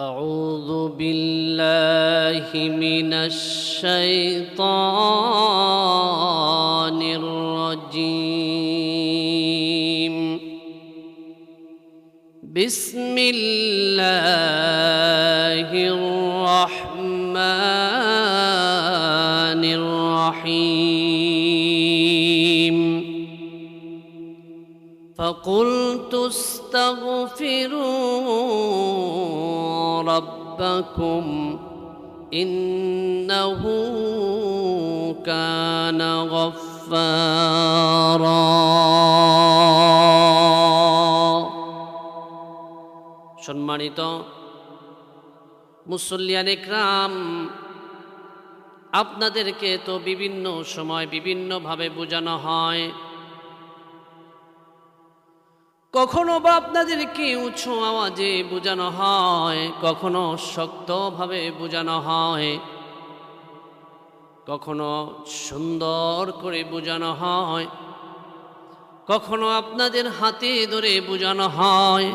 أعوذ بالله من الشيطان الرجيم. بسم الله الرحمن الرحيم. فقلت ربكم انه كان غفارا সম্মানিত মুসল্লিয়ান ইকরাম আপনাদেরকে তো বিভিন্ন সময় বিভিন্নভাবে বোঝানো হয় কখনো বা আপনাদেরকে উঁচু আওয়াজে বোঝানো হয়, কখনো শক্তভাবে বোঝানো হয়, কখনো সুন্দর করে বোঝানো হয়, কখনো আপনাদের হাতে ধরে বোঝানো হয়,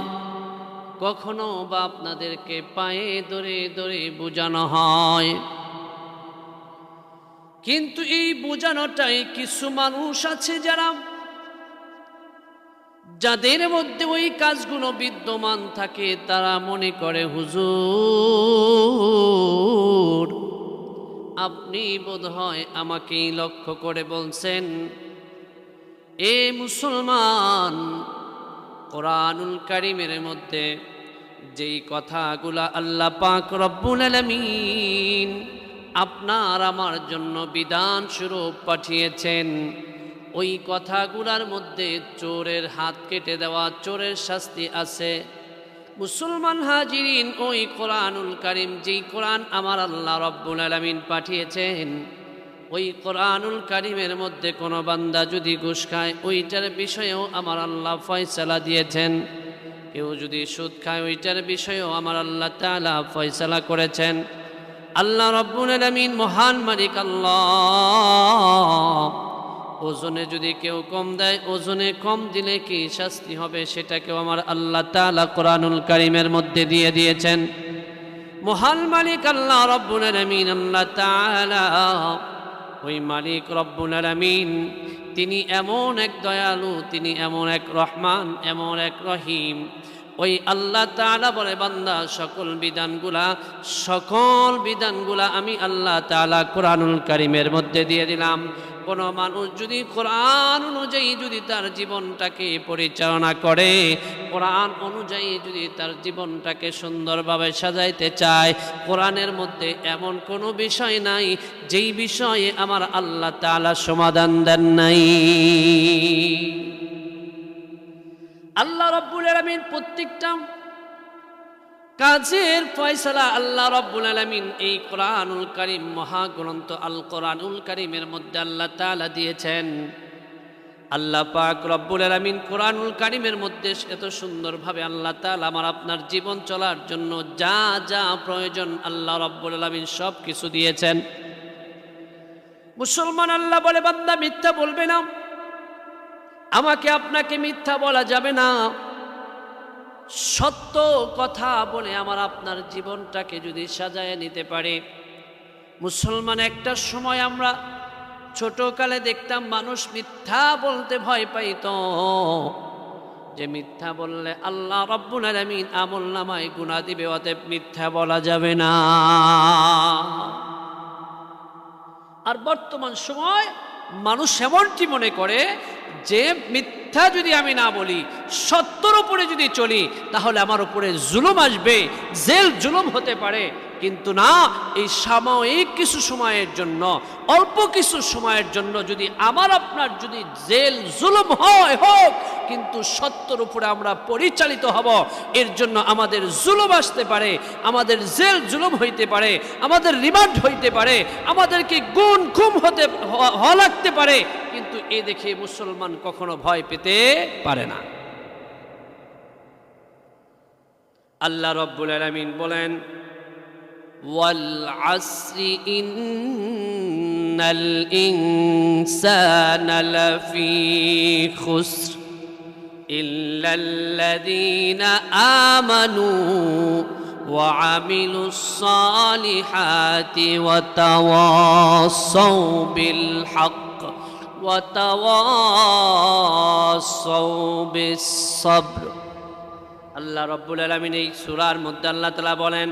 কখনো বা আপনাদেরকে পায়ে ধরে ধরে বোঝানো হয়। কিন্তু এই বোঝানোটাই কিছু মানুষ আছে যারা যাদের মধ্যে ওই কাজগুলো বিদ্যমান থাকে, তারা মনে করে, হুজুর, আপনি বোধহয় আমাকেই লক্ষ্য করে বলছেন, এ মুসলমান, কোরআনুল কারিমের মধ্যে যেই কথাগুলা আল্লাহ পাক রব্বুল আলামিন আপনার আমার জন্য বিধান স্বরূপ পাঠিয়েছেন ওই কথাগুলার মধ্যে চোরের হাত কেটে দেওয়া চোরের শাস্তি আছে। মুসলমান হাজিরিন, ওই কোরআনুল করিম যেই কোরআন আমার আল্লাহ রব্বুল আলামিন পাঠিয়েছেন, ওই কোরআনুল করিমের মধ্যে কোনো বান্দা যদি ঘুষ খায়, ওইটার বিষয়েও আমার আল্লাহ ফয়সালা দিয়েছেন। কেউ যদি সুদ খায়, ওইটার বিষয়েও আমার আল্লাহ তাআলা ফয়সালা করেছেন। আল্লাহ রব্বুল আলামিন মহান মালিক আল্লাহ। ওজনে যদি কেউ কম দেয়, ওজনে কম দিলে কি শাস্তি হবে সেটাকেও আমার আল্লাহ তাআলা কোরআনুল কারিমের মধ্যে দিয়ে দিয়েছেন। মহান মালিক আল্লাহ রব্বুল আলামিন, আল্লাহ ওই মালিক রব্বুল আলামিন, তিনি এমন এক দয়ালু, তিনি এমন এক রহমান, এমন এক রহিম। ওই আল্লাহ তাআলা বলে, বান্দা, সকল বিধানগুলা সকল বিধানগুলা আমি আল্লাহ তাআলা কোরআনুল কারিমের মধ্যে দিয়ে দিলাম। কোনো মানুষ যদি কোরআন অনুযায়ী যদি তার জীবনটাকে পরিচালনা করে, কোরআন অনুযায়ী যদি তার জীবনটাকে সুন্দরভাবে সাজাইতে চায়, কোরআনের মধ্যে এমন কোনো বিষয় নাই যেই বিষয়ে আমার আল্লাহ তাআলা সমাধান দেন নাই। আল্লাহ রব্বুল আলামিন প্রত্যেকটা কাজের ফয়সালা আল্লাহ রব্বুল আলামিন এই কোরআনুল কারীম মহাগ্রন্থ আল কোরআনুল কারীমের মধ্যে আল্লাহ তাআলা দিয়েছেন। আল্লাহ পাক রব্বুল আলামিন কোরআনুল কারীমের মধ্যে এত সুন্দরভাবে আল্লাহ তাআলা আমার আপনার জীবন চলার জন্য যা যা প্রয়োজন আল্লাহ রব্বুল আলামিন সব কিছু দিয়েছেন। মুসলমান আল্লাহ বলে, বান্দা মিথ্যা বলবে না। আমাকে আপনাকে মিথ্যা বলা যাবে না। সত্য কথা বলে আমার আপনার জীবনটাকে যদি সাজায় নিতে পারে। মুসলমান, একটা সময় আমরা ছোটকালে দেখতাম মানুষ মিথ্যা বলতে ভয় পাইত। যে মিথ্যা বললে আল্লাহ রব্বুল আলামিন আমল নামায় গুণা দিবে, অতএব মিথ্যা বলা যাবে না। আর বর্তমান সময় মানুষ এমনটি মনে করে যে মিথ্যা যদি আমি না বলি, সত্যর উপরে যদি চলি, তাহলে আমার উপরে জুলুম আসবে, জেল জুলুম হতে পারে। কিন্তু না, এই সাময়িক কিছু সময়ের জন্য, অল্প কিছু সময়ের জন্য যদি আমার আপনার যদি জেল জুলুম হয়, হোক, কিন্তু সত্যর উপরে আমরা পরিচালিত হব, এর জন্য আমাদের জুলুম আসতে পারে, আমাদের জেল জুলুম হইতে পারে, আমাদের রিমান্ড হইতে পারে, আমাদেরকে গুণ খুম হতে হওয়া লাগতে পারে, কিন্তু এ দেখে মুসলমান কখনো ভয় পেতে পারে না। আল্লাহ রব্বুল আলামিন বলেন والعصر إن الإنسان لفي خسر إلا الذين آمنوا وعملوا الصالحات وتواصوا بالحق وتواصوا بالصبر আল্লাহ রব্বুল আলমিন এই সুরার মধ্যে আল্লাহ তালা বলেন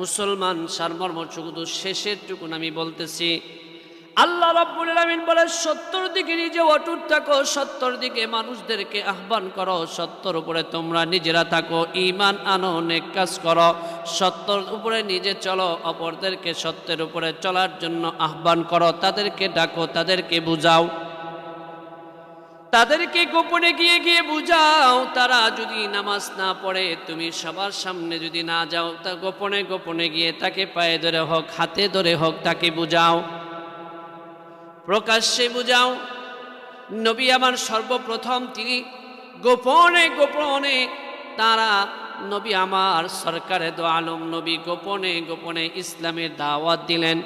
মুসলমান সারমর্ম শুধু শেষের টুকুন আমি বলতেছি। আল্লাহ রাব্বুল আলামিন বলে, সত্তর দিকে নিজে অটুট থাকো, সত্তর দিকে মানুষদেরকে আহ্বান করো সত্যর উপরে তোমরা নিজেরা থাকো ইমান আনো, নেক কাজ করো সত্যর উপরে নিজে চলো, অপরদেরকে সত্যের উপরে চলার জন্য আহ্বান করো, তাদেরকে ডাকো, তাদেরকে বুঝাও। তাদেরকে গোপনে গিয়ে গিয়ে বুঝাও, তারা যদি নামাজ না পড়ে, তুমি সবার সামনে যদি না যাও, তা গোপনে গোপনে গিয়ে তাকে পায়ে ধরে হোক, হাতে ধরে হোক, তাকে বুঝাও। প্রকাশ্যে বুঝাও। নবী আমার সর্বপ্রথম তিনি গোপনে গোপনে তারা, নবী আমার সরকারে দো আলম, নবী গোপনে গোপনে ইসলামের দাওয়াত দিলেন।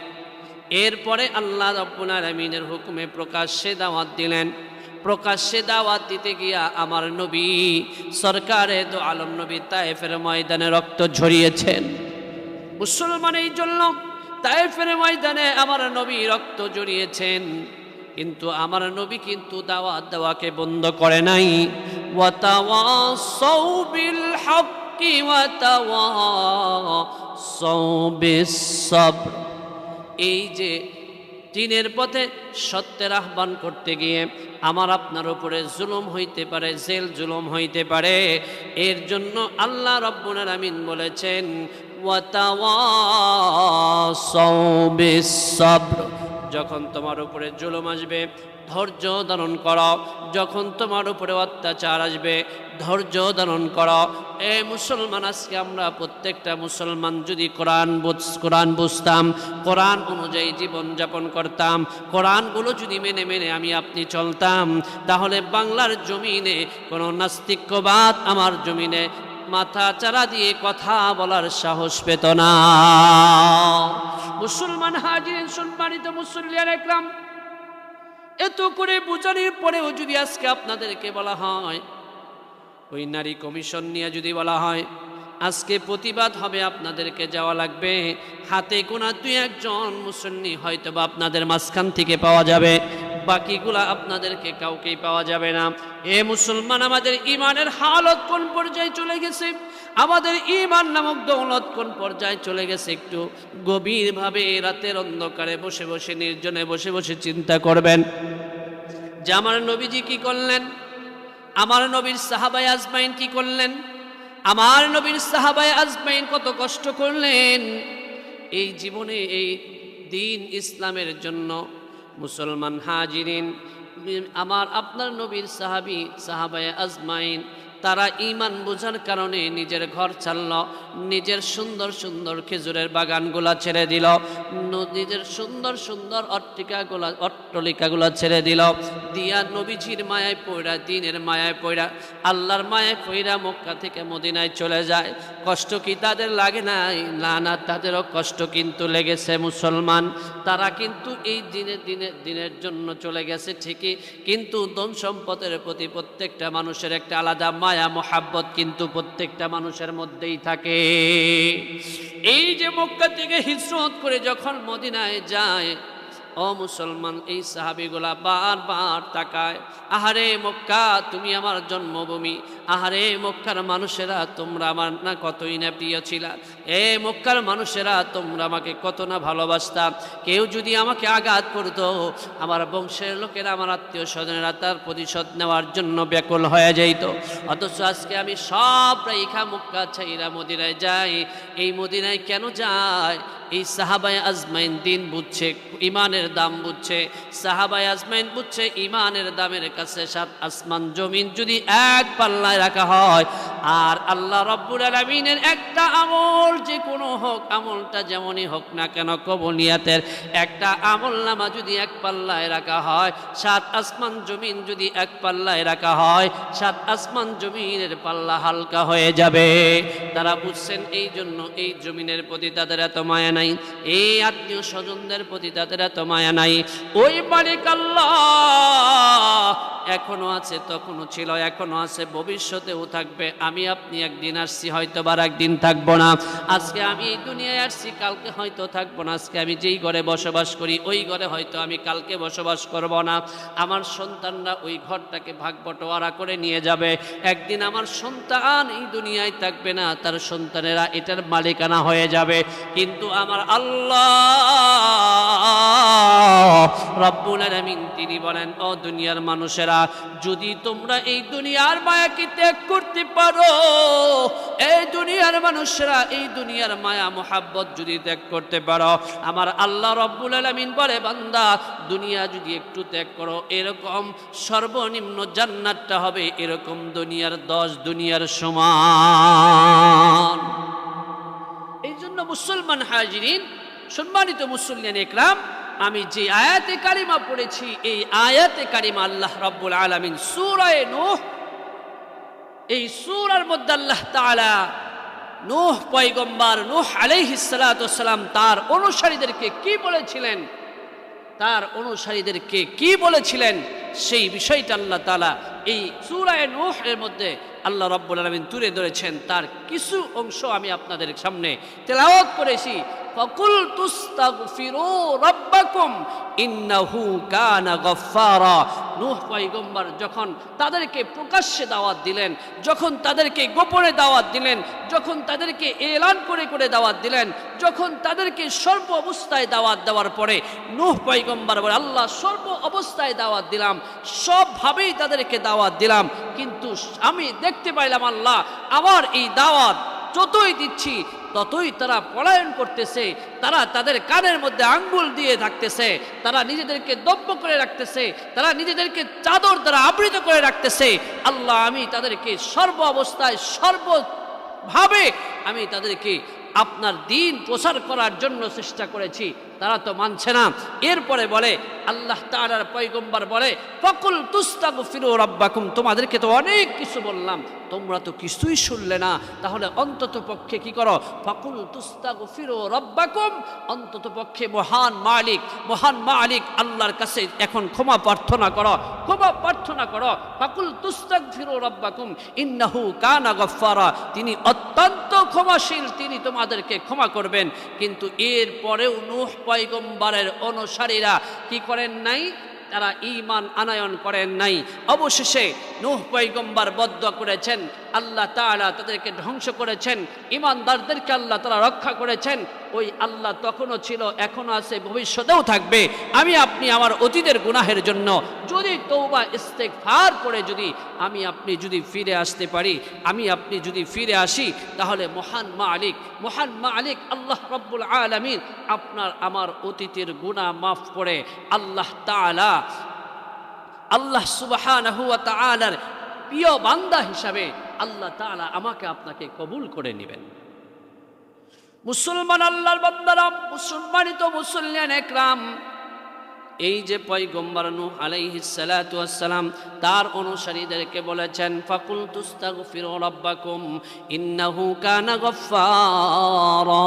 এরপরে আল্লাহ রব্বুল আলমিনের হুকুমে প্রকাশ্যে দাওয়াত দিলেন। প্রকাশ্যে দাওয়াত দিতে গিয়া আমার নবী, সরকারে তো আলম নবী তায়েফের ময়দানে রক্ত ঝরিয়েছেন। মুসলমান এই জন্য তায়েফের ময়দানে আমার নবী রক্ত জড়িয়েছেন কিন্তু আমার নবী কিন্তু দাওয়াত দেওয়াকে বন্ধ করে নাই। এই যে দিনের পথে সত্যের আহ্বান করতে গিয়ে আমার আপনার উপরে জুলুম হইতে পারে, জেল জুলুম হইতে পারে। এর জন্য আল্লাহ রব্বুল আমিন বলেছেন যখন তোমার উপরে জুলুম আসবে, ধৈর্য ধারণ করো। যখন তোমার উপরে অত্যাচার আসবে ধৈর্য ধারণ করো। এ মুসলমান, আজকে আমরা প্রত্যেকটা মুসলমান যদি কোরআন কোরআন বুঝতাম, কোরআন অনুযায়ী জীবন যাপন করতাম কোরআনগুলো যদি মেনে মেনে আমি আপনি চলতাম, তাহলে বাংলার জমিনে কোনো নাস্তিক্যবাদ আমার জমিনে মাথা চারা দিয়ে কথা বলার সাহস পেত না। মুসলমান হাজির সম্মানিত মুসল্লিয়ার একরাম, এত করে বুঝানোর পরেও যদি আজকে আপনাদেরকে বলা হয় ওই নারী কমিশন নিয়ে যদি বলা হয়, আজকে প্রতিবাদ হবে আপনাদেরকে যাওয়া লাগবে, হাতে কোনা দুই একজন মুসল্লি হয়তো বা আপনাদের মাঝখান থেকে পাওয়া যাবে, বাকিগুলা আপনাদেরকে কাউকেই পাওয়া যাবে না। এ মুসলমান, আমাদের ইমানের হালত কোন পর্যায়ে চলে গেছে? আমাদের ইমান নামক দৌলত কোন পর্যায়ে চলে গেছে? একটু গভীরভাবে রাতের অন্ধকারে বসে বসে, নির্জনে বসে বসে চিন্তা করবেন। যে আমার নবীজি কি করলেন? আমার নবীর সাহাবাই আজমাইন কি করলেন? আমার নবীর সাহাবাই আজমাইন কত কষ্ট করলেন? এই জীবনে এই দিন ইসলামের জন্য মুসলমান হাজিরিন, আমার, আপনার নবীর সাহাবি, সাহাবায় আজমাইন তারা ইমান বোঝার কারণে নিজের ঘর ছাড়ল, নিজের সুন্দর সুন্দর খেজুরের বাগানগুলা ছেড়ে দিল নিজের সুন্দর সুন্দর অট্টিকাগুলা অট্টলিকাগুলা ছেড়ে দিল। দিয়া নবীজির মায়ায় পয়রা দিনের মায়ায় পয়রা আল্লাহর মায়ায় পয়রা মক্কা থেকে মদিনায় চলে যায়। কষ্ট কি তাদের লাগে নাই? না না, তাদেরও কষ্ট কিন্তু লেগেছে মুসলমান। তারা কিন্তু এই দিনের দিনের দিনের জন্য চলে গেছে ঠিকই, কিন্তু ধন সম্পদের প্রতি প্রত্যেকটা মানুষের একটা আলাদা মায়া মোহাব্বত কিন্তু প্রত্যেকটা মানুষের মধ্যেই থাকে। এই যে মক্কা থেকে হিজরত করে যখন মদিনায় যায়, ও মুসলমান, এই সাহাবিগুলা বারবার তাকায়, আহারে মক্কা, তুমি আমার জন্মভূমি, আহারে মক্কার মানুষেরা, তোমরা আমার না কতই না প্রিয় ছিলা। এ মক্কার মানুষেরা, তোমরা আমাকে কত না ভালোবাসতাম কেউ যদি আমাকে আঘাত করতো, আমার বংশের লোকেরা, আমার আত্মীয় স্বজনেরা তার প্রতিশোধ নেওয়ার জন্য ব্যাকুল হয়ে যাইত। অথচ আজকে আমি সব রেখা মক্কা ছাইরা মদিনায় যাই। এই মদিনায় কেন যায়? এই সাহাবায় আজমাইন দিন বুঝছে ইমানের দাম বুঝছে। সাহাবায় আজমাইন বুঝছে ইমানের দামের কাছে সাত আসমান জমিন যদি এক পাল্লায় রাখা হয়। আর আল্লাহ রব্বুল আলমিনের একটা আমল যে কোনো হোক, আমলটা যেমনই হোক না কেন কবনিয়াতের একটা আমল নামা যদি এক পাল্লায় রাখা হয়, সাত আসমান জমিন যদি এক পাল্লায় রাখা হয়, সাত আসমান জমিনের পাল্লা হালকা হয়ে যাবে। তারা বুঝছেন এই জন্য এই জমিনের প্রতি তাদের এত মায়া নাই, এই আত্মীয় স্বজনদের প্রতি তাদের এত মায়া নাই। ওই মালিক আল্লাহ এখনও আছে তখনও ছিল, এখনও আছে, ভবিষ্যতেও থাকবে। আমি আপনি একদিন আসছি হয়তো বার একদিন থাকব না। আজকে আমি এই দুনিয়ায় আসছি, কালকে হয়তো থাকব না। আজকে আমি যেই ঘরে বসবাস করি, ওই ঘরে হয়তো আমি কালকে বসবাস করব না। আমার সন্তানরা ওই ঘরটাকে ভাগ বটোয়ারা করে নিয়ে যাবে। একদিন আমার সন্তান এই দুনিয়ায় থাকবে না, তার সন্তানেরা এটার মালিকানা হয়ে যাবে। কিন্তু আমার আল্লাহ রব্বুল আলামিন, তিনি বলেন, ও দুনিয়ার মানুষেরা যদি তোমরা এই দুনিয়ার মায়াকে ত্যাগ করতে পারো, এই দুনিয়ার মানুষেরা এই দুনিয়ার মায়া, মোহাব্বত যদি ত্যাগ করতে পারো, আমার আল্লাহ রব্বুল আলামিন বলে, বান্দা, দুনিয়া যদি একটু ত্যাগ করো, এরকম সর্বনিম্ন জান্নাতটা হবে এরকম দুনিয়ার দশ দুনিয়ার সমান। এই জন্য মুসলমান হাজিরিন, সম্মানিত মুসল্লিয়ান একরাম আমি যে আয়াতে কারিমা পড়েছি, এই আয়াতে কারিমা আল্লাহ রাব্বুল আলামিন সুরায় নোহ, এই সূরার মধ্যে আল্লাহ তাআলা নোহ পয়গম্বর নোহ আলাইহিস সালাতু সালাম তার অনুসারীদেরকে কি বলেছিলেন? তার অনুসারীদেরকে কি বলেছিলেন? সেই বিষয়টা আল্লাহ তাআলা এই সূরায়ে নোহ এর মধ্যে আল্লাহ রাব্বুল আলামিন তুলে ধরেছেন। তার কিছু অংশ আমি আপনাদের সামনে তেলাওয়াত করেছি। ফাকুল যখন তাদেরকে প্রকাশ্যে দাওয়াত দিলেন, যখন তাদেরকে গোপনে দাওয়াত দিলেন, যখন তাদেরকে এলান করে করে দাওয়াত দিলেন, যখন তাদেরকে সর্ব অবস্থায় দাওয়াত দেওয়ার পরে নূহ পয়গম্বর বলে, আল্লাহ, সর্ব অবস্থায় দাওয়াত দিলাম, সবভাবেই তাদেরকে দাওয়াত দিলাম, কিন্তু আমি দেখতে পাইলাম আল্লাহ, আমার এই দাওয়াত যতই দিচ্ছি ততই তারা পলায়ন করতেছে, তারা তাদের কানের মধ্যে আঙ্গুল দিয়ে থাকতেছে তারা নিজেদেরকে দব্য করে রাখতেছে, তারা নিজেদেরকে চাদর দ্বারা আবৃত করে রাখতেছে। আল্লাহ, আমি তাদেরকে সর্ব অবস্থায় সর্বভাবে আমি তাদেরকে আপনার দিন প্রসার করার জন্য চেষ্টা করেছি। তারা তো মানছে না। এরপরে বলে, আল্লাহ তাআলার পয়গম্বর বলে, ফকুল তুস্তাগু ফিরু রব্বাকুম। তোমাদেরকে তো অনেক কিছু বললাম, তোমরা তো কিছুই শুনলে না। তাহলে অন্তত পক্ষে কি করো? ফকুল তুস্তাগু ফিরু রব্বাকুম। অন্তত পক্ষে মহান মালিক মহান মালিক আল্লাহর কাছে এখন ক্ষমা প্রার্থনা করো, ক্ষমা প্রার্থনা করো। ফাকুল তুস্তাগ ফিরু রব্বাকুম। ইন্নাহু কানা গফফারা। তিনি অত্যন্ত ক্ষমাশীল, তিনি তোমাদেরকে ক্ষমা করবেন। কিন্তু এর পরেও নূহ পয়গম্বরের অনুসারীরা কি করেন নাই? তারা ইমান আনায়ন করেন নাই। অবশেষে নূহ পয়গম্বর বদ্ধ করেছেন। আল্লাহ তাআলা তাদেরকে ধ্বংস করেছেন। ইমানদারদেরকে আল্লাহ তারা রক্ষা করেছেন। ওই আল্লাহ তখনও ছিল, এখনও আছে, ভবিষ্যতেও থাকবে। আমি, আপনি আমার অতীতের গুনাহের জন্য যদি তৌবা ইস্তেগফার করে যদি আমি, আপনি যদি ফিরে আসতে পারি, আমি, আপনি যদি ফিরে আসি, তাহলে মহান মালিক মহান মালিক আল্লাহ রব্বুল আলামিন আপনার, আমার অতীতের গুনাহ মাফ করে আল্লাহ তাআলা আল্লাহ। সুবাহ প্রিয় বান্দা হিসাবে আল্লাহ তালা আমাকে আপনাকে কবুল করে নেবেন। মুসলমান আল্লাহর বান্দারা মুসলমানিত মুসলমান একরাম এই যে পয়গম্বর নূহ আলাইহিস সালাতু ওয়াসসালাম, তার অনুসারীদেরকে বলেছেন ফাকুল তুস্তাগফিরু রাব্বাকুম, ইন্নাহু কানা গফফারা।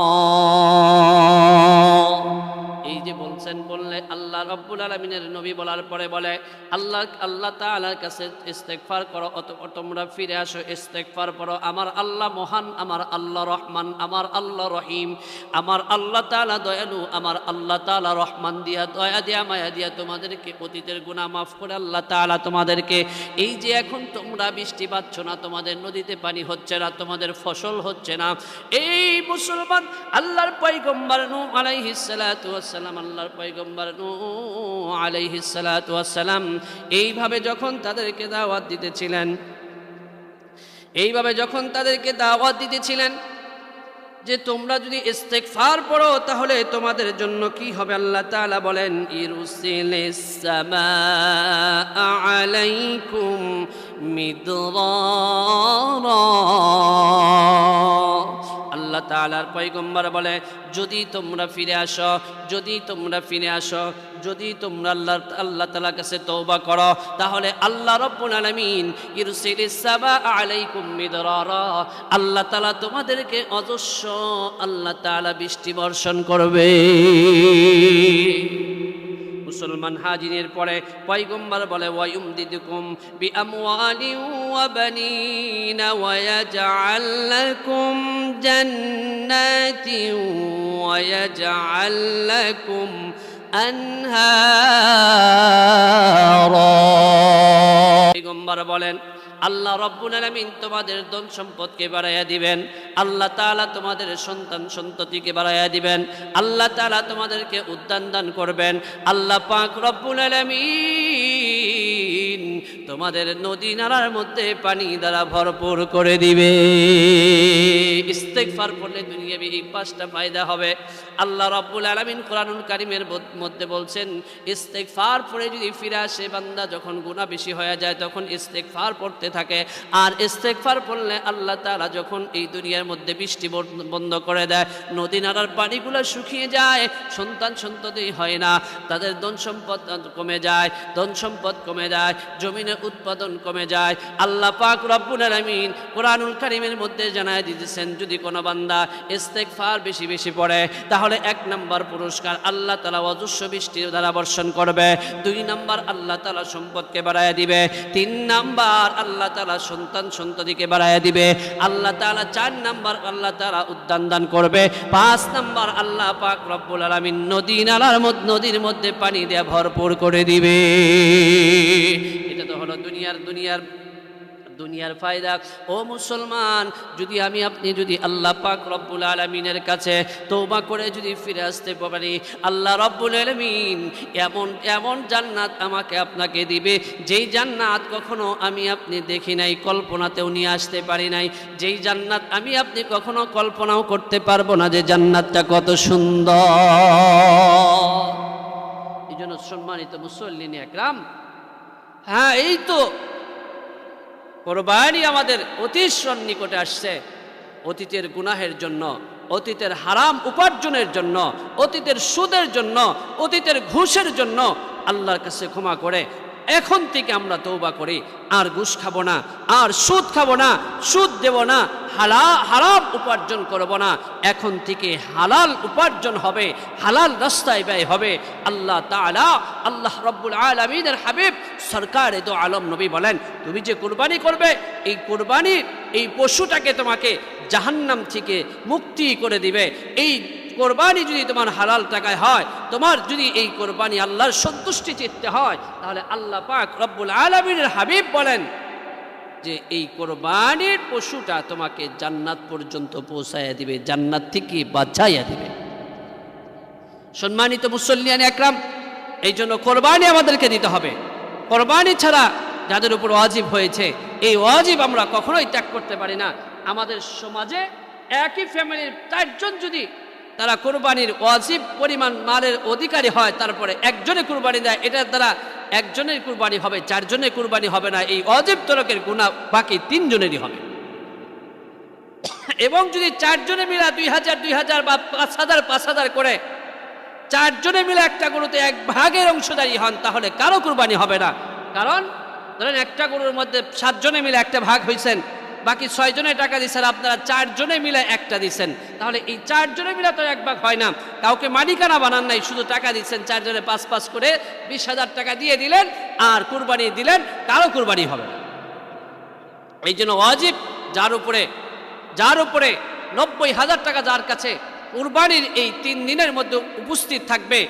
এই যে বলছেন, বললে আল্লাহ রব্বুল আলমিনের নবী বলার পরে বলে, আল্লাহ আল্লাহ তাআলার কাছে ইস্তেগফার করো, অতঃপর তোমরা ফিরে আসো, ইস্তেগফার করো আমার আল্লাহ মহান, আমার আল্লাহ রহমান, আমার আল্লাহ রহিম, আমার আল্লাহ তাআলা দয়ালু, আমার আল্লাহ তাআলা রহমান দিয়া, দয়া দিয়া মায়া দিয়া তোমাদেরকে, অতীতের গুনাহ মাফ করে আল্লাহ তাআলা তোমাদেরকে, এই যে এখন তোমরা বৃষ্টি পাচ্ছ না, তোমাদের নদীতে পানি হচ্ছে না, তোমাদের ফসল হচ্ছে না, এই মুসলমান আল্লাহর পয়গম্বর নূহ আলাইহিস সালাতু আল্লাহর পয়গম্বর নূহ আলাইহিস সালাতু এইভাবে যখন তাদেরকে দাওয়াত দিতেছিলেন, এইভাবে যখন তাদেরকে দাওয়াত দিতেছিলেন যে তোমরা যদি ইস্তেগফার পড়ো, তাহলে তোমাদের জন্য কি হবে? আল্লাহ তাআলা বলেন আলাইকুম মিদরারা আল্লাহ তালার পয়গম্বর বলে, যদি তোমরা ফিরে আসো, যদি তোমরা ফিরে আসো, যদি তোমরা আল্লাহ আল্লাহ তালার কাছে তৌবা করো, তাহলে আল্লাহ রব্বুল আলমিন আল্লাহ তালা তোমাদেরকে অজস্র আল্লাহ তালা বৃষ্টি বর্ষণ করবে। মুসলমান হাজিনের পরে পয়গম্বর বলে ওয়ায়ুম দিদুকুম বি আমওয়ালি ওয়া বানিনা ওয়া বলেন আল্লাহ রব্বুল আলমিন তোমাদের ধন সম্পদকে বাড়াইয়া দিবেন। আল্লাহ তালা তোমাদের সন্তান সন্ততিকে বাড়াইয়া দিবেন। আল্লাহ তালা তোমাদেরকে উদ্যান দান করবেন। আল্লাহ পাক রব্বুল আলামিন তোমাদের নদী নালার মধ্যে পানি দ্বারা ভরপুর করে দিবে। ইস্তেগফার করলে দুনিয়াবি এই পাঁচটা ফায়দা হবে। আল্লাহ রব্বুল আলামিন কোরআনুল কারিমের মধ্যে বলছেন, ইস্তেগফার পরে যদি ফিরে আসে বান্দা, যখন গুনাহ বেশি হয়ে যায় তখন ইস্তেগফার পড়তে থাকে। আর ইস্তেগফার পড়লে আল্লাহ তাআলা যখন এই দুনিয়ার মধ্যে বৃষ্টি বন্ধ করে দেয়, নদী নালার পানিগুলো শুকিয়ে যায়, সন্তান সন্ততি হয় না, তাদের ধন সম্পদ কমে যায় ধন সম্পদ কমে যায় জমিনে উৎপাদন কমে যায়। আল্লাহ পাক রব্বুল আলামিন কোরআনুল কারিমের মধ্যে জানায় দিতেছেন, যদি কোনো বান্দা ইস্তেগফার বেশি বেশি পড়ে, তাহলে এক নম্বর পুরস্কার আল্লাহ তাআলা অজস্র বৃষ্টির দ্বারা বর্ষণ করবে। দুই নম্বর আল্লাহ তাআলা সম্পদকে বাড়ায় দিবে। তিন নাম্বার আল্লাহ তাআলা সন্তান সন্ততিকে বাড়ায় দিবে। আল্লাহ তাআলা চার নাম্বার আল্লাহ তাআলা উদ্যান দান করবে। পাঁচ নাম্বার আল্লাহ পাক রব্বুল আলামিন নদী নালার মধ্যে, নদীর মধ্যে পানি দেয়া ভরপুর করে দিবে। এটা তো হলো দুনিয়ার দুনিয়ার দুনিয়ার ফায়দা। ও মুসলমান, যদি আমি আপনি যদি আল্লাহ পাক রব্বুল আলমিনের কাছে তৌবা করে যদি ফিরে আসতে পারি, আল্লাহ রব্বুল আলমিন এমন এমন জান্নাত আমাকে আপনাকে দিবে, যেই জান্নাত কখনো আমি আপনি দেখি নাই, কল্পনাতেও নিয়ে আসতে পারি নাই, যেই জান্নাত আমি আপনি কখনো কল্পনাও করতে পারব না যে জান্নাতটা কত সুন্দর। এই জন্য সম্মানিত মুসল্লিন একরাম হ্যাঁ এই তো। কোরবানি আমাদের অতীত নিকটে আসছে। অতীতের গুনাহের জন্য, অতীতের হারাম উপার্জনের জন্য, অতীতের সুদের জন্য, অতীতের ঘুষের জন্য আল্লাহর কাছে ক্ষমা করে এখন থেকে আমরা তৌবা করি আর ঘুষ খাব না, আর সুদ খাব না, সুদ দেব না, হালা, হারাম উপার্জন করব না। এখন থেকে হালাল উপার্জন হবে, হালাল রাস্তায় ব্যয় হবে। আল্লাহ তাআলা, আল্লাহ রব্বুল আলমিনের হাবিব, সরকার এ তো আলম নবী বলেন, তুমি যে কোরবানি করবে, এই কোরবানির এই পশুটাকে তোমাকে জাহান্নাম থেকে মুক্তি করে দিবে। এই কোরবানি যদি তোমার হালাল টাকায় হয়, তোমার যদি এই কোরবানি আল্লাহর সন্তুষ্টি চিত্তে হয়, তাহলে আল্লাহ পাক রব্বুল আলমিনের হাবিব বলেন যে এই কোরবানির পশুটা তোমাকে জান্নাত পর্যন্ত পৌঁছাইয়া দিবে, জান্নাত থেকে বাঁচাইয়া দিবে। সম্মানিত মুসল্লিয়ান একরাম, এই জন্য কোরবানি আমাদেরকে দিতে হবে। কোরবানি ছাড়া যাদের উপর ওয়াজিব হয়েছে, এই ওয়াজিব আমরা কখনোই ত্যাগ করতে পারি না। আমাদের সমাজে একই ফ্যামিলির চারজন যদি তারা কোরবানির ওয়াজিব পরিমাণ মালের অধিকারী হয়, তারপরে একজনে কুরবানি দেয় এটার দ্বারা একজনের কুরবানি হবে, চারজনের কুরবানি হবে না, এই অজীব তরকের গুণা বাকি তিনজনেরই হবে। এবং যদি চারজনে মিলা দুই হাজার দুই হাজার বা পাঁচ হাজার পাঁচ হাজার করে চারজনে মিলে একটা গরুতে এক ভাগের অংশদারী হন, তাহলে কারও কুরবানি হবে না। কারণ ধরেন একটা গরুর মধ্যে সাতজনে মিলে একটা ভাগ হয়েছেন বাকি ছয়জনে টাকা দিচ্ছেন আপনারা চারজনে মিলে একটা দিচ্ছেন তাহলে এই চারজনে মিলে তো এক ভাগ হয় না। কাউকে মালিকানা বানান নাই, শুধু টাকা দিচ্ছেন, চারজনে পাঁচ পাঁচ করে বিশ হাজার টাকা দিয়ে দিলেন, আর কুরবানি দিলেন, কারও কুরবানি হবে না। এই জন্য ওয়াজিব, যার উপরে যার উপরে নব্বই হাজার টাকা যার কাছে কুরবানির এই তিন দিনের মধ্যে উপস্থিত থাকবে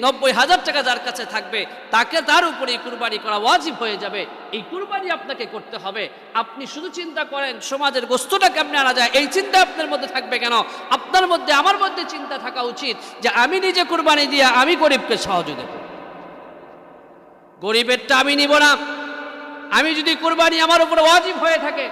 নব্বই হাজার টাকা যার কাছে থাকবে, তাকে তার উপরে এই কুরবানি করা ওয়াজিব হয়ে যাবে। এই কুরবানি আপনাকে করতে হবে। আপনি শুধু চিন্তা করেন, সমাজের বস্তুটা কেমনে আনা যায়? এই চিন্তা আপনার মধ্যে থাকবে কেন? আপনার মধ্যে, আমার মধ্যে চিন্তা থাকা উচিত যে আমি নিজে কুরবানি দিয়ে আমি গরিবকে সাহায্য দেব। গরিবেরটা আমি নিব না। আমি যদি কুরবানি আমার উপরে ওয়াজিব হয়ে থাকে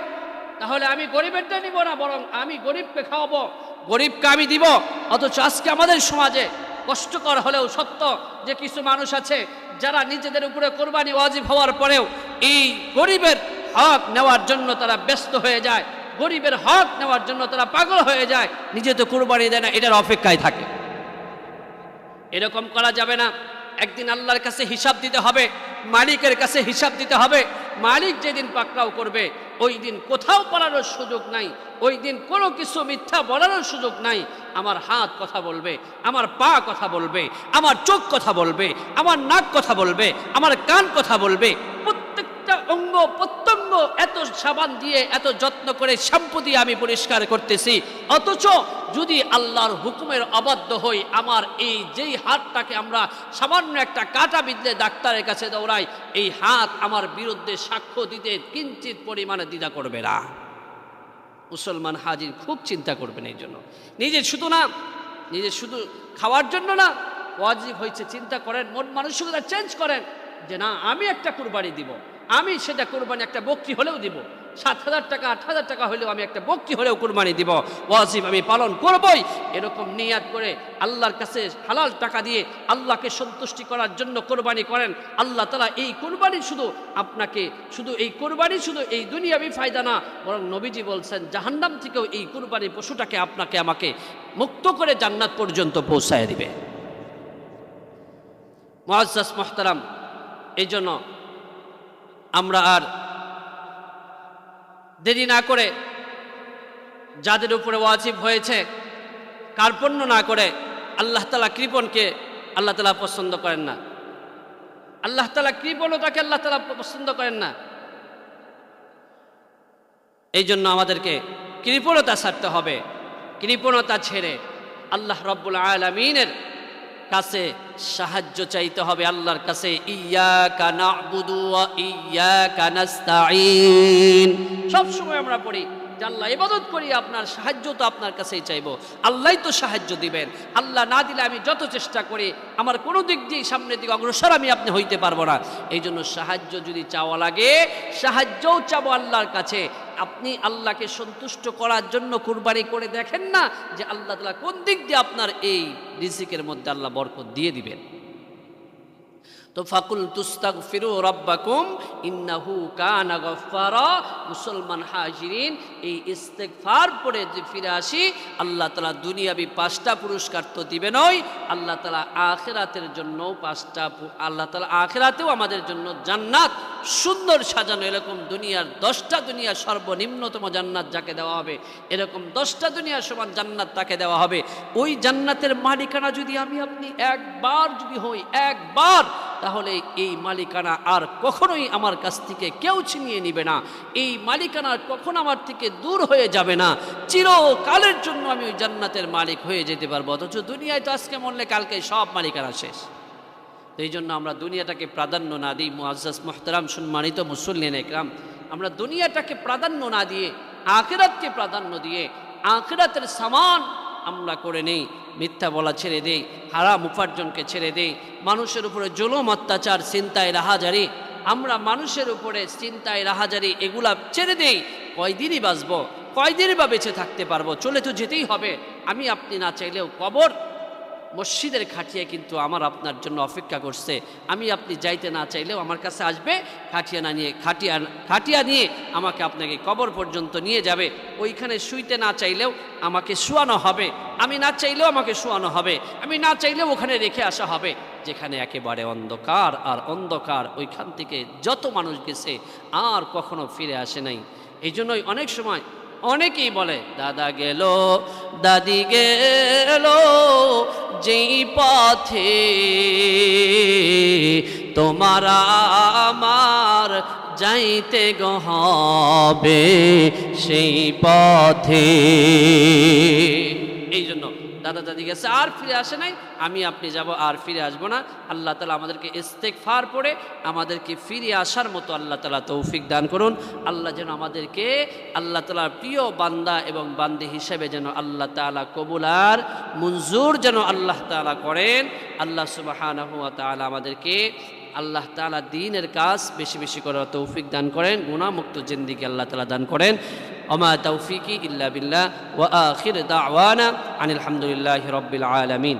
তাহলে আমি গরিবেরটা নিব না বরং আমি গরিবকে খাওয়াবো। গরিবকে আমি দিব। অথচ আজকে আমাদের সমাজে কষ্টকর হলেও সত্য যে কিছু মানুষ আছে, যারা নিজেদের উপরে কোরবানি ওয়াজিব হওয়ার পরেও এই গরিবের হক নেওয়ার জন্য তারা ব্যস্ত হয়ে যায়। গরিবের হক নেওয়ার জন্য তারা পাগল হয়ে যায়। নিজে তো কোরবানি দেয় না, এটার অপেক্ষায় থাকে। এরকম করা যাবে না। একদিন আল্লাহর কাছে হিসাব দিতে হবে, মালিকের কাছে হিসাব দিতে হবে। মালিক যেদিন পাকড়াও করবে ওই দিন কোথাও পালানোর সুযোগ নাই, ওই দিন কোনো কিছু মিথ্যা বলানোর সুযোগ নাই। আমার হাত কথা বলবে, আমার পা কথা বলবে, আমার চোখ কথা বলবে, আমার নাক কথা বলবে, আমার কান কথা বলবে। প্রত্যেকটা অঙ্গ প্রত্যঙ্গ এত সাবান দিয়ে, এত যত্ন করে শ্যাম্পু দিয়ে আমি পরিষ্কার করতেছি। অথচ যদি আল্লাহর হুকুমের অবাধ্য হই, আমার এই যেই হাতটাকে আমরা সামান্য একটা কাটা বিদ্যে ডাক্তারের কাছে দৌড়াই, এই হাত আমার বিরুদ্ধে সাক্ষ্য দিতে কিঞ্চিত পরিমাণে দ্বিধা করবে না। মুসলমান হাজির খুব চিন্তা করবেন এই জন্য। নিজে শুধু না, নিজে শুধু খাওয়ার জন্য না, ওয়াজিব হয়েছে, চিন্তা করেন, মন মানসিকতা চেঞ্জ করেন যে না, আমি একটা কুরবানি দিব, আমি সেটা কুরবানি একটা বকরি হলেও দিব। সাত হাজার টাকা আট হাজার টাকা হলেও আমি একটা বক্তি হলেও কুরবানি দিব। ওয়াজিব আমি পালন করবই। এরকম নিয়াত করে আল্লাহর কাছে হালাল টাকা দিয়ে আল্লাহকে সন্তুষ্টি করার জন্য কোরবানি করেন। আল্লাহ তালা এই কোরবানি শুধু আপনাকে, শুধু এই কোরবানি, শুধু এই দুনিয়াবি ফায়দা না, বরং নবীজি বলছেন, জাহান্নাম থেকেও এই কোরবানি পশুটাকে আপনাকে, আমাকে মুক্ত করে জান্নাত পর্যন্ত পৌঁছায় দিবে। মহাজাস মোহতারাম, এই জন্য আমরা আর দেরি না করে যাদের উপরে ওয়াজিব হয়েছে, কার্পণ্য না করে আল্লাহ তালা কৃপণকে আল্লাহ তালা পছন্দ করেন না। আল্লাহ তালা কৃপণতাকে আল্লাহ তালা পছন্দ করেন না। এই জন্য আমাদেরকে কৃপণতা ছাড়তে হবে। কৃপণতা ছেড়ে আল্লাহ রব্বুল আলমিনের কাছে সাহায্য চাইতে হবে আল্লাহর কাছে। ইয়া কানা বুদু ইয়া কানাস্তাইন সব সময় আমরা পড়ি আল্লাহ ইবাদত করি, আপনার সাহায্য তো আপনার কাছেই চাইব। আল্লাহই তো সাহায্য দিবেন। আল্লাহ না দিলে আমি যত চেষ্টা করি, আমার কোনো দিক দিয়ে সামনের দিকে অগ্রসর আমি আপনি হইতে পারব না। এই জন্য সাহায্য যদি চাওয়া লাগে, সাহায্যও চাবো আল্লাহর কাছে। আপনি আল্লাহকে সন্তুষ্ট করার জন্য কুরবানি করে দেখেন না যে আল্লাহ তালা কোন দিক দিয়ে আপনার এই রিজিকের মধ্যে আল্লাহ বরকত দিয়ে দিবেন। তো ফাকুল তুস্তাক ফিরু রব্বাকুম ইন্নাহু কানা গফারা মুসলমান হাজিরিন। এই ইস্তেকফার পরে যে ফিরে আসি, আল্লাহ তালা দুনিয়াবি পাঁচটা পুরস্কার তো দিবেনই আল্লাহ তালা আখেরাতের জন্য পাঁচটা আল্লাহ তালা আখেরাতেও আমাদের জন্য জান্নাত। সুন্দর সাজানো এরকম দুনিয়ার দশটা দুনিয়ার সর্বনিম্নতম জান্নাত যাকে দেওয়া হবে, এরকম দশটা দুনিয়ার সমান জান্নাত তাকে দেওয়া হবে। ওই জান্নাতের মালিকানা যদি আমি আপনি একবার যদি হই, একবার তাহলে এই মালিকানা আর কখনোই আমার কাছ থেকে কেউ ছিনিয়ে নিবে না। এই মালিকানা কখন আমার থেকে দূর হয়ে যাবে না। চিরকালের জন্য আমি ওই জান্নাতের মালিক হয়ে যেতে পারব। অথচ দুনিয়ায় তো আজকে মরলে কালকে সব মালিকানা শেষ। তো এই জন্য আমরা দুনিয়াটাকে প্রাধান্য না দিই। মুআজ্জাজ, মোহতারাম, সম্মানিত মুসল্লিন একরাম, আমরা দুনিয়াটাকে প্রাধান্য না দিয়ে, আখেরাতকে প্রাধান্য দিয়ে, আখেরাতের সামান আমরা করে নেই, মিথ্যা বলা ছেড়ে দেই, হারাম উপার্জনকে ছেড়ে দেই। মানুষের উপরে জুলুম, অত্যাচার চিন্তায় রাহাজারি। আমরা মানুষের উপরে চিন্তায় রাহাজারি এগুলা ছেড়ে দেই। কয়দিনই বাঁচবো? কয়দিনই বা বেঁচে থাকতে পারব? চলে তো যেতেই হবে। আমি আপনি না চাইলেও কবর মসজিদের খাটিয়া কিন্তু আমার আপনার জন্য অপেক্ষা করছে। আমি আপনি যাইতে না চাইলেও আমার কাছে আসবে, খাটিয়া না নিয়ে, খাটিয়া খাটিয়া নিয়ে আমাকে আপনাকে কবর পর্যন্ত নিয়ে যাবে। ওইখানে শুইতে না চাইলেও আমাকে শোয়ানো হবে। আমি না চাইলেও আমাকে শোয়ানো হবে। আমি না চাইলেও ওখানে রেখে আসা হবে। যেখানে একেবারে অন্ধকার আর অন্ধকার, ওইখান থেকে যত মানুষ গেছে আর কখনো ফিরে আসে নাই। এই জন্যই অনেক সময় অনেকেই বলে দাদা গেল দাদি গেল যেই পথে তোমার আমার যাইতে গহবে সেই পথে। দাদা দাদি গেছে, আর ফিরে আসে নাই। আমি, আপনি যাব, আর ফিরে আসব না। আল্লাহ তালা আমাদেরকে ইস্তেক ফার পড়ে আমাদেরকে ফিরে আসার মতো আল্লাহ তালা তৌফিক দান করুন। আল্লাহ যেন আমাদেরকে, আল্লাহ তালার প্রিয় বান্দা এবং বান্দি হিসেবে যেন আল্লাহ তালা কবুলার মঞ্জুর যেন আল্লাহ তালা করেন। আল্লাহ সুবাহানহ তালা আমাদেরকে আল্লাহ তালা দিনের কাজ বেশি বেশি করার তৌফিক দান করেন গুণামুক্ত জিন্দিকে আল্লাহ তালা দান করেন। অমা তৌফিকি ইল্লা বিল্লা ওয়া আখির দাওয়ানা আনিল হামদুলিল্লাহ রব্বিল আলামিন।